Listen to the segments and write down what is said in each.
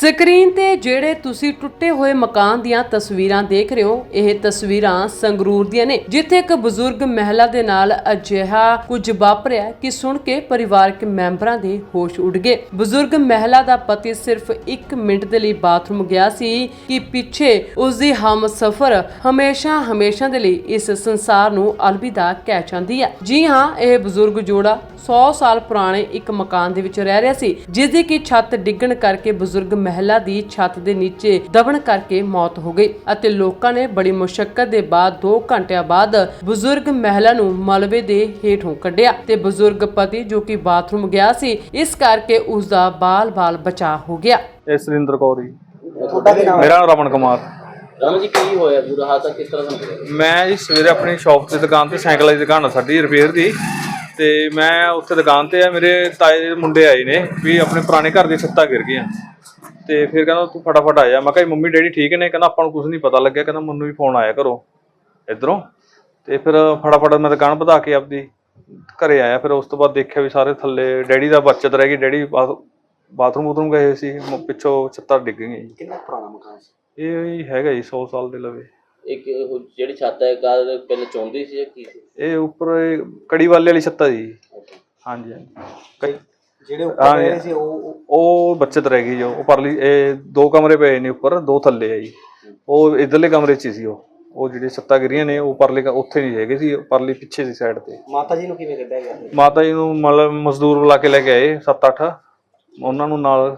Screen ਤੇ ਜਿਹੜੇ ਤੁਸੀਂ ਟੁੱਟੇ ਹੋਏ ਮਕਾਨ ਦੀਆਂ ਤਸਵੀਰਾਂ ਦੇਖ ਰਹੇ ਹੋ, ਇਹ ਤਸਵੀਰਾਂ ਸੰਗਰੂਰ ਦੀਆਂ ਨੇ, ਜਿੱਥੇ ਇੱਕ ਬਜ਼ੁਰਗ ਮਹਿਲਾ ਦੇ ਨਾਲ ਅਜਿਹਾ ਕੁਝ ਵਾਪਰਿਆ ਕਿ ਸੁਣ ਕੇ ਪਰਿਵਾਰਕ ਮੈਂਬਰਾਂ ਦੇ ਹੋਸ਼ ਉੱਡ ਗਏ। ਬਜ਼ੁਰਗ ਮਹਿਲਾ ਦਾ ਪਤੀ ਸਿਰਫ 1 ਮਿੰਟ ਦੇ ਲਈ ਬਾਥਰੂਮ ਗਿਆ ਸੀ ਕਿ ਪਿੱਛੇ ਉਸ ਦੀ ਹਮਸਫਰ ਹਮੇਸ਼ਾ ਹਮੇਸ਼ਾ ਦੇ ਲਈ ਇਸ ਸੰਸਾਰ ਨੂੰ ਅਲਵਿਦਾ ਕਹਿ ਜਾਂਦੀ ਹੈ। ਜੀ ਹਾਂ, ਇਹ ਬਜ਼ੁਰਗ ਜੋੜਾ 100 ਸਾਲ ਪੁਰਾਣੇ ਇੱਕ ਮਕਾਨ ਦੇ ਵਿੱਚ ਰਹਿ ਰਿਹਾ ਸੀ ਜਿਸ ਦੀ ਕਿ ਛੱਤ ਡਿੱਗਣ ਕਰਕੇ ਬਜ਼ੁਰਗ ਮਹਿਲਾ ਦੀ ਛੱਤ ਦੇ ਨੀਚੇ ਦਬਣ ਕਰਕੇ ਮੌਤ ਹੋ ਗਈ ਅਤੇ ਲੋਕਾਂ ਨੇ ਬੜੀ ਮੁਸ਼ਕਲ ਦੇ ਬਾਅਦ 2 ਘੰਟਿਆਂ ਬਾਅਦ ਬਜ਼ੁਰਗ ਮਹਿਲਾ ਨੂੰ ਮਲਬੇ ਦੇ ਹੇਠੋਂ ਕੱਢਿਆ ਤੇ ਬਜ਼ੁਰਗ ਪਤੀ ਜੋ ਕਿ ਬਾਥਰੂਮ ਗਿਆ ਸੀ ਇਸ ਕਰਕੇ ਉਸ ਦਾ ਬਾਲ-ਬਾਲ ਬਚਾਅ ਹੋ ਗਿਆ। ਇਹ ਸੁਰਿੰਦਰ ਕੌਰ ਜੀ। ਤੁਹਾਡਾ ਕੀ ਨਾਮ ਮੇਰਾ ਨਾਮ ਰਮਨ ਕੁਮਾਰ। ਰਾਮ ਜੀ ਕੀ ਹੋਇਆ? ਪੂਰਾ ਹਾਦਸਾ ਕਿਸ ਤਰ੍ਹਾਂ ਦਾ ਹੋਇਆ? ਮੈਂ ਜੀ ਸਵੇਰੇ ਆਪਣੀ ਸ਼ਾਪ ਤੇ ਦੁਕਾਨ ਤੇ ਸਾਈਕਲਾਂ ਦੀ ਦੁਕਾਨ ਆ ਸਾਡੀ ਰਿਪੇਅਰ ਦੀ। ਤੇ ਮੈਂ ਉੱਥੇ ਦੁਕਾਨ ਤੇ ਆ ਮੇਰੇ ਤਾਏ ਦੇ ਮੁੰਡੇ ਆਏ ਨੇ ਵੀ ਆਪਣੇ ਪੁਰਾਣੇ ਘਰ ਦੀ ਛੱਤਾਂ ਗਿਰ ਗਈਆਂ। ਤੇ ਫਿਰ ਕਹਿੰਦਾ ਤੂੰ ਫਟਾਫਟ ਆ ਜਾ। ਮੈਂ ਕਿਹਾ ਜੀ, ਮੰਮੀ ਡੈਡੀ ਠੀਕ ਨੇ? ਕਹਿੰਦਾ ਆਪਾਂ ਨੂੰ ਕੁਝ ਨਹੀਂ ਪਤਾ ਲੱਗਿਆ। ਕਹਿੰਦਾ ਮੈਨੂੰ ਵੀ ਫੋਨ ਆਇਆ ਘਰੋਂ ਇਧਰੋਂ। ਤੇ ਫਿਰ ਫਟਾਫਟ ਮੈਂ ਦੁਕਾਨ ਵਧਾ ਕੇ ਆਪਦੀ ਘਰੇ ਆਇਆ। ਫਿਰ ਉਸ ਤੋਂ ਬਾਅਦ ਦੇਖਿਆ ਵੀ ਸਾਰੇ ਥੱਲੇ ਡੈਡੀ ਦਾ ਬਚਤ ਰਹਿ ਗਈ। ਡੈਡੀ ਬਾਥ- ਬਾਥਰੂਮ ਉਤਰੂਮ ਗਏ ਸੀ। ਮ- ਪਿੱਛੋਂ ਛੱਤਾਂ ਡਿੱਗ ਗਈਆਂ ਜੀ। ਕਿੰਨਾ ਪੁਰਾਣਾ ਮਕਾਨ ਸੀ? ਇਹ ਹੈਗਾ ਜੀ 100 ਸਾਲ ਦੇ ਲਵੇ। ਇੱਕ ਉਹ ਜਿਹੜੀ ਛੱਤ ਹੈ ਕਾਰ ਪਹਿਲਾਂ ਚੌਂਦੀ ਸੀ ਜਾਂ ਕੀ ਸੀ? ਇਹ ਉੱਪਰ ਇਹ ਕੜੀ ਵਾਲੇ ਵਾਲੀ ਛੱਤ ਜੀ। ਹਾਂਜੀ ਹਾਂਜੀ। ਕਈ ਜਿਹੜੇ ਹਾਂ ਜੀ। ਉਹ ਬੱਚਤ ਰਹਿ ਗਈ ਜੋ ਉਹ ਪਰਲੀ ਇਹ ਦੋ ਕਮਰੇ ਪਏ ਨੇ ਉੱਪਰ ਦੋ ਥੱਲੇ ਆ ਜੀ। ਉਹ ਇਧਰਲੇ ਕਮਰੇ 'ਚ ਹੀ ਸੀ ਉਹ। ਉਹ ਜਿਹੜੇ ਛੱਤਾਂ ਗਿਰੀਆਂ ਨੇ ਉਹ ਪਰਲੇ ਕ- ਉੱਥੇ ਨਹੀਂ ਹੈਗੇ ਸੀ ਉਹ ਪਰਲੀ ਪਿੱਛੇ ਸੀ ਸਾਈਡ ਤੇ। ਮਾਤਾ ਜੀ ਨੂੰ ਕਿਵੇਂ ਕੱਢਿਆ ਗਿਆ? ਮਾਤਾ ਜੀ ਨੂੰ ਮਤਲਬ ਮਜ਼ਦੂਰ ਬੁਲਾ ਕੇ ਲੈ ਕੇ ਆਏ 7-8 ਉਹਨਾਂ ਨੂੰ ਨਾਲ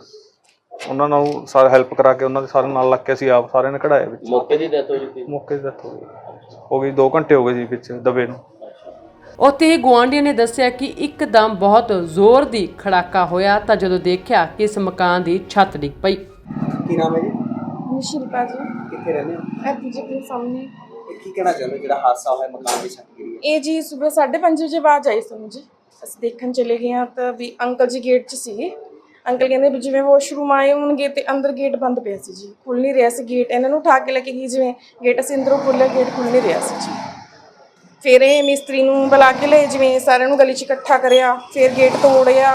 ਉਹਨਾਂ ਨੂੰ ਸਾਰਾ ਹੈਲਪ ਕਰਾ ਕੇ ਉਹਨਾਂ ਦੇ ਸਾਰੇ ਨਾਲ ਲੱਗ ਕੇ ਅਸੀਂ ਆਪ ਸਾਰਿਆਂ ਨੇ ਕਢਾਇਆ ਵਿੱਚ। ਮੌਕੇ ਦੀ ਡੈਥ ਹੋ ਚੁੱਕੀ ਮੌਕੇ ਤੇ death ਹੋ ਗਈ। ਹੋ ਗਈ 2 ਘੰਟੇ ਹੋ ਗਏ ਜੀ ਵਿੱਚ ਦਬੇ ਨੂੰ। ਉੱਥੇ ਹੀ ਗੁਆਂਢੀਆਂ ਨੇ ਦੱਸਿਆ ਕਿ ਇੱਕਦਮ ਬਹੁਤ ਜ਼ੋਰ ਦੀ ਖੜਾਕਾ ਹੋਇਆ ਤਾਂ ਜਦੋਂ ਦੇਖਿਆ ਕਿ ਇਸ ਮਕਾਨ ਦੀ ਛੱਤ ਡਿੱਗ ਪਈ। ਕੀ ਨਾਮ ਹੈ ਜੀ? ਸ਼ਿਲਪਾ ਜੀ। ਕਿੱਥੇ ਰਹਿੰਦੇ ਹੋ? ਇੱਥੇ ਜੀ ਆਪਣੇ ਸਾਹਮਣੇ। ਇਹ ਕੀ ਕਹਿਣਾ ਚਾਹੁੰਦੇ ਹੋ ਜਿਹੜਾ ਹਾਦਸਾ ਹੋਇਆ ਮਕਾਨ ਦੀ ਛੱਤ ਗਿਰੀ ਹੈ ਇਹ ਜੀ ਸਵੇਰ 5:30 ਵਜੇ ਬਾਅਦ ਆਈ ਸਾਨੂੰ ਜੀ। ਅਸੀਂ ਦੇਖਣ ਚਲੇ ਗਏ ਹਾਂ ਤਾਂ ਵੀ ਅੰਕਲ ਜੀ ਗੇਟ 'ਚ ਸੀਗੇ। ਅੰਕਲ ਕਹਿੰਦੇ ਵੀ ਜਿਵੇਂ ਵਾਸ਼ਰੂਮ ਆਏ ਹੋਣਗੇ ਤੇ ਅੰਦਰ ਗੇਟ ਬੰਦ ਪਿਆ ਸੀ ਜੀ। ਖੁੱਲ ਨਹੀਂ ਰਿਹਾ ਸੀ ਗੇਟ ਇਹਨਾਂ ਨੂੰ ਉਠਾ ਕੇ ਲੈ ਕੇ ਗਈ ਜਿਵੇਂ ਗੇਟ ਅਸੀਂ ਅੰਦਰੋਂ ਖੋਲ੍ਹਿਆ ਗੇਟ ਖੁੱਲ ਨਹੀਂ ਰਿਹਾ ਸੀ ਜੀ। ਫਿਰ ਇਹ ਮਿਸਤਰੀ ਨੂੰ ਬੁਲਾ ਕੇ ਲਏ ਜਿਵੇਂ ਸਾਰਿਆਂ ਨੂੰ ਗਲੀ 'ਚ ਇਕੱਠਾ ਕਰਿਆ ਫਿਰ ਗੇਟ ਤੋੜਿਆ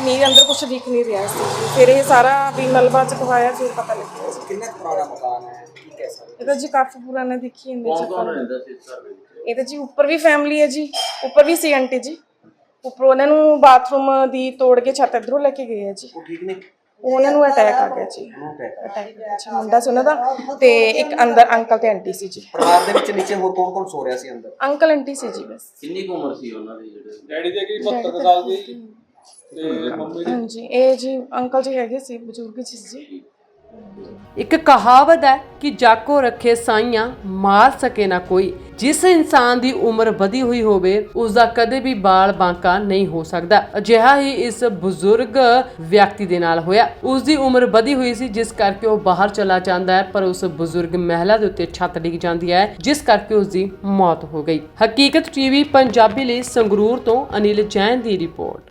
ਨਹੀਂ ਅੰਦਰ ਕੁਝ ਦਿਖ ਨਹੀਂ ਰਿਹਾ ਸੀ। ਫਿਰ ਇਹ ਸਾਰਾ ਵੀ ਮਲਬਾ ਚਕਵਾਇਆ ਫਿਰ ਪਤਾ ਲੱਗਿਆ। ਜੀ ਕਿੰਨਾ ਕੁ ਪੁਰਾਣਾ ਮਕਾਨ ਹੈ? ਕੀ ਕਹਿ ਸਕਦੇ? ਇਹ ਤਾਂ ਜੀ ਕਾਫੀ ਪੁਰਾਣਾ ਦੇਖੀ ਜਾਂਦੇ ਜੀ ਕੌਣ ਰਹਿੰਦਾ ਸੀ ਇਸ ਘਰ ਦੇ ਵਿੱਚ? ਇਹ ਤਾਂ ਜੀ ਉੱਪਰ ਵੀ ਫੈਮਿਲੀ ਹੈ ਜੀ ਉੱਪਰ ਵੀ ਸੀ ਆਂਟੀ ਜੀ। ਉੱਪਰ ਉਹਨਾਂ ਨੂੰ ਬਾਥਰੂਮ ਦੀ ਤੋੜ ਕੇ ਛੱਤ ਇਧਰੋਂ ਲੈ ਕੇ ਗਏ ਆ ਜੀ। ਉਹ ਠੀਕ ਨੇ? ਉਹਨਾਂ ਨੂੰ ਅਟੈਕ ਆ ਗਿਆ ਜੀ। ਅਟੈਕ ਅੱਛਾ ਮੁੰਡਾ ਸੀ ਉਹਨਾਂ ਦਾ ਤੇ ਇੱਕ ਅੰਦਰ ਅੰਕਲ ਤੇ ਆਂਟੀ ਸੀ ਜੀ। ਪਰਿਵਾਰ ਦੇ ਵਿੱਚ ਨੀਚੇ ਹੋਰ ਕੌਣ ਕੌਣ ਸੋ ਰਿਹਾ ਸੀ ਅੰਦਰ? ਅੰਕਲ ਆਂਟੀ ਸੀ ਜੀ ਬਸ। ਕਿੰਨੀ ਕੁ ਉਮਰ ਸੀ ਉਹਨਾਂ ਦੀ ਜਿਹੜੇ? ਡੈਡੀ ਦੇ ਕੀ 72 ਸਾਲ ਦੀ ਤੇ ਮੰਮੀ ਹਾਂਜੀ ਇਹ ਜੀ ਅੰਕਲ ਜੀ ਹੈਗੇ ਸੀ ਬਜ਼ੁਰਗ ਜੀ ਸੀ ਇੱਕ ਕਹਾਵਤ ਹੈ ਕਿ ਜਾਕੋ ਰੱਖੇ ਸਾਈਆਂ ਮਾਰ ਸਕੇ ਨਾ ਕੋਈ। ਜਿਸ ਇਨਸਾਨ ਦੀ ਉਮਰ ਵਧੀ ਹੋਈ ਹੋਵੇ ਉਸ ਦਾ ਕਦੇ ਵੀ ਬਾਲ ਬਾਂਕਾ ਨਹੀਂ ਹੋ ਸਕਦਾ। ਅਜਿਹਾ ਹੀ ਇਸ ਬਜ਼ੁਰਗ ਵਿਅਕਤੀ ਦੇ ਨਾਲ ਹੋਇਆ। ਉਸ ਦੀ ਉਮਰ ਵਧੀ ਹੋਈ ਸੀ, ਜਿਸ ਕਰਕੇ ਉਹ ਬਾਹਰ ਚਲਾ ਜਾਂਦਾ ਹੈ, ਪਰ ਉਸ ਬਜ਼ੁਰਗ ਮਹਿਲਾ ਦੇ ਉੱਤੇ ਛੱਤ ਡਿੱਗ ਜਾਂਦੀ ਹੈ, ਜਿਸ ਕਰਕੇ ਉਸ ਦੀ ਮੌਤ ਹੋ ਗਈ। ਹਕੀਕਤ ਟੀਵੀ ਪੰਜਾਬੀ ਲਈ ਸੰਗਰੂਰ ਤੋਂ ਅਨਿਲ ਜੈਨ ਦੀ ਰਿਪੋਰਟ।